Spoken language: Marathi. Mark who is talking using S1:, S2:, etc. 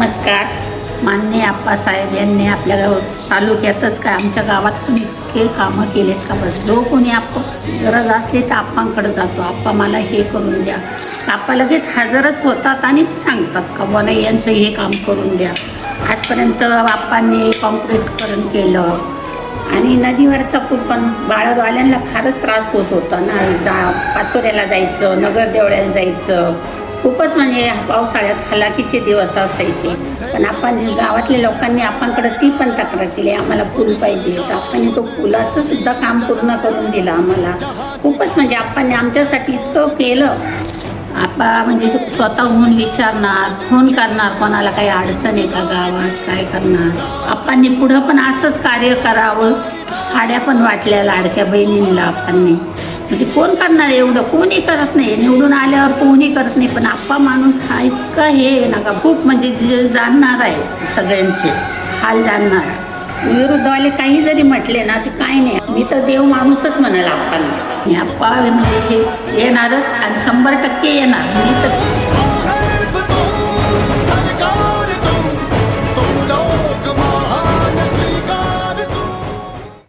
S1: नमस्कार. माननीय आप्पासाहेब यांनी आपल्या गाव तालुक्यातच काय आमच्या गावात पण इतके कामं केलेत का बस जो कोणी आप्पा गरज असली तर आप्पांकडे जातो. आप्पा मला हे करून द्या. आप्पा लगेच हजरच होतात आणि सांगतात का बुवा नाही यांचं हे काम करून द्या. आजपर्यंत आप्पांनी कॉन्क्रीटकरण केलं. आणि नदीवरचा पूल पण बाळदवाल्यांना फारच त्रास होत होता ना. जा पाचोऱ्याला जायचं नगरदेवळ्याला जायचं. खूपच म्हणजे पावसाळ्यात हलाखीचे दिवस असायचे. पण आपण गावातल्या लोकांनी आपणकडे ती पण तक्रार केली आम्हाला फुल पाहिजे. तर आपण तो फुलाचं सुद्धा काम पूर्ण करून दिलं आम्हाला. खूपच म्हणजे आपण आमच्यासाठी इतकं केलं. आपा म्हणजे स्वतःहून विचारणार फोन करणार कोणाला काही अडचण आहे का गावात काय करणार? आपांनी पुढं पण असंच कार्य करावं. खाड्या पण वाटल्या लाडक्या बहिणींना आपांनी म्हणजे कोण करणार एवढं? कोणी करत नाही. निवडून आल्यावर कोणी करत नाही. पण आप्पा माणूस हा इतका हे आहे ना का खूप म्हणजे जे जाणणार आहे सगळ्यांचे हाल जाणणार आहे. विरुद्धवाले काही जरी म्हटले ना ते काही नाही. मी तर देव माणूसच म्हणाल आप्पांना आणि आप्पा म्हणजे हे येणारच आणि शंभर टक्के येणार. मी तर